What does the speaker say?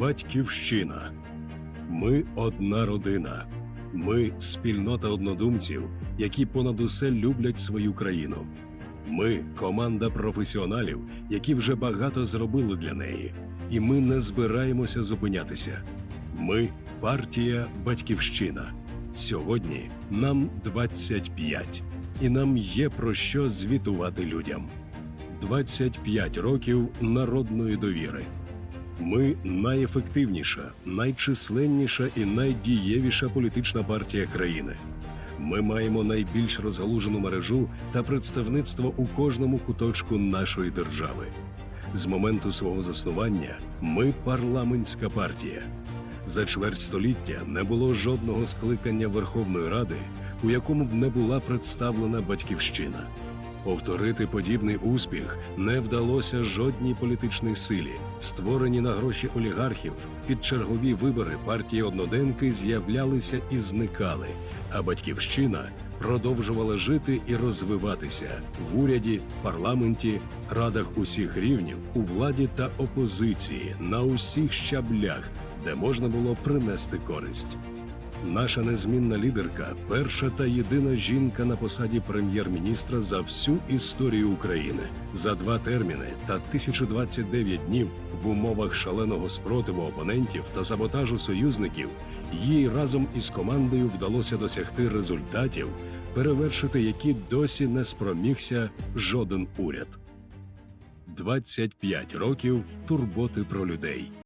Батьківщина. Ми одна родина. Ми спільнота однодумців, які понад усе люблять свою країну. Ми команда професіоналів, які вже багато зробили для неї, і ми не збираємося зупинятися. Ми партія Батьківщина. Сьогодні нам 25, і нам є про що звітувати людям. 25 років народної довіри. Ми найефективніша, найчисленніша і найдієвіша політична партія країни. Ми маємо найбільш розгалужену мережу та представництво у кожному куточку нашої держави. З моменту свого заснування ми парламентська партія. За чверть століття не було жодного скликання Верховної Ради, у якому б не була представлена батьківщина. Повторити подібний успіх не вдалося жодній політичній силі. Створені на гроші олігархів під чергові вибори партії одноденки з'являлися і зникали, а батьківщина продовжувала жити і розвиватися в уряді, парламенті, радах усіх рівнів, у владі та опозиції на усіх щаблях, де можна було принести користь. Наша незмінна лідерка перша та єдина жінка на посаді прем'єр-міністра за всю історію України. За два терміни та 1029 днів в умовах шаленого спротиву опонентів та саботажу союзників їй разом із командою вдалося досягти результатів, перевершити які досі не спромігся жоден уряд. 25 років турботи про людей.